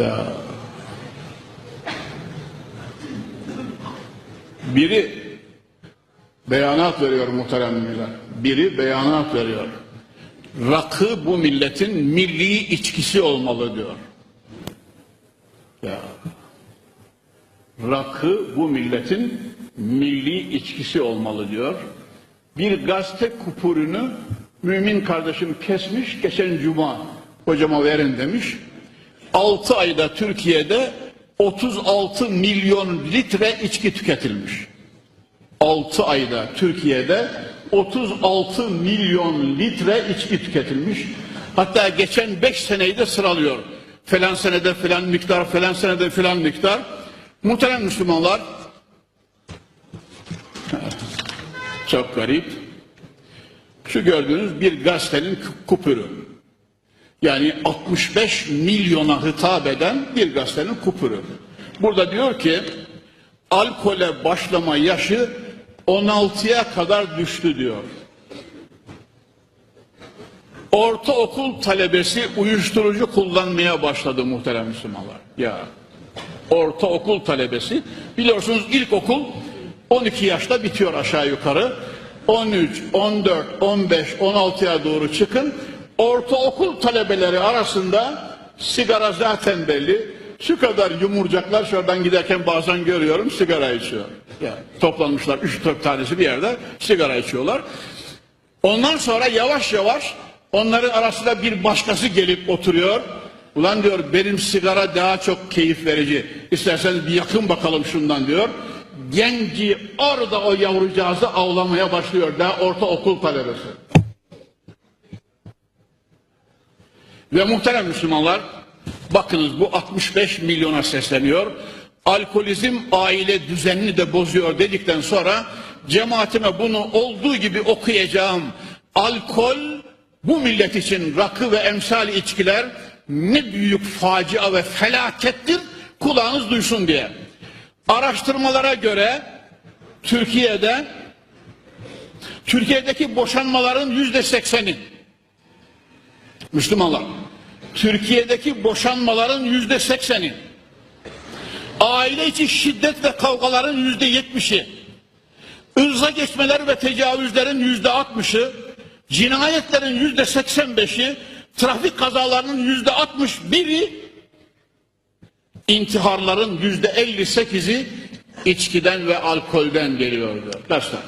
Ya. Biri beyanat veriyor muhterem müminler. Biri beyanat veriyor. Rakı bu milletin milli içkisi olmalı diyor. Ya. Rakı bu milletin milli içkisi olmalı diyor. Bir gazete kupurunu mümin kardeşim kesmiş geçen cuma hocama verin demiş. 6 ayda Türkiye'de 36 milyon litre içki tüketilmiş. 6 ayda Türkiye'de 36 milyon litre içki tüketilmiş. Hatta geçen 5 seneyi de sıralıyor. Falan senede falan miktar, falan senede falan miktar. Muhterem Müslümanlar, çok garip. Şu gördüğünüz bir gazetenin kupürü. Yani 65 milyona hitap eden bir gazetenin kupürü. Burada diyor ki alkole başlama yaşı 16'ya kadar düştü diyor. Ortaokul talebesi uyuşturucu kullanmaya başladı muhterem Müslümanlar. Ya ortaokul talebesi biliyorsunuz ilkokul 12 yaşta bitiyor aşağı yukarı. 13, 14, 15, 16'ya doğru çıkın. Ortaokul talebeleri arasında sigara zaten belli. Şu kadar yumurcaklar şuradan giderken bazen görüyorum sigara içiyor. Yani toplanmışlar 3-4 tanesi bir yerde sigara içiyorlar. Ondan sonra yavaş yavaş onların arasında bir başkası gelip oturuyor. Ulan diyor benim sigara daha çok keyif verici. İsterseniz bir yakın bakalım şundan diyor. Genci orada o yavrucağızı avlamaya başlıyor. Daha ortaokul talebesi. Ve muhterem Müslümanlar bakınız bu 65 milyona sesleniyor. Alkolizm aile düzenini de bozuyor dedikten sonra cemaatime bunu olduğu gibi okuyacağım. Alkol bu millet için rakı ve emsal içkiler ne büyük facia ve felakettir kulağınız duysun diye. Araştırmalara göre Türkiye'de Türkiye'deki boşanmaların yüzde sekseni Müslümanlar Türkiye'deki boşanmaların yüzde sekseni. Aile içi şiddet ve kavgaların yüzde yetmişi. Irza geçmeler ve tecavüzlerin yüzde altmışı. Cinayetlerin yüzde seksen beşi. Trafik kazalarının yüzde altmış biri. İntiharların yüzde elli sekizi içkiden ve alkolden geliyordu. Arkadaşlar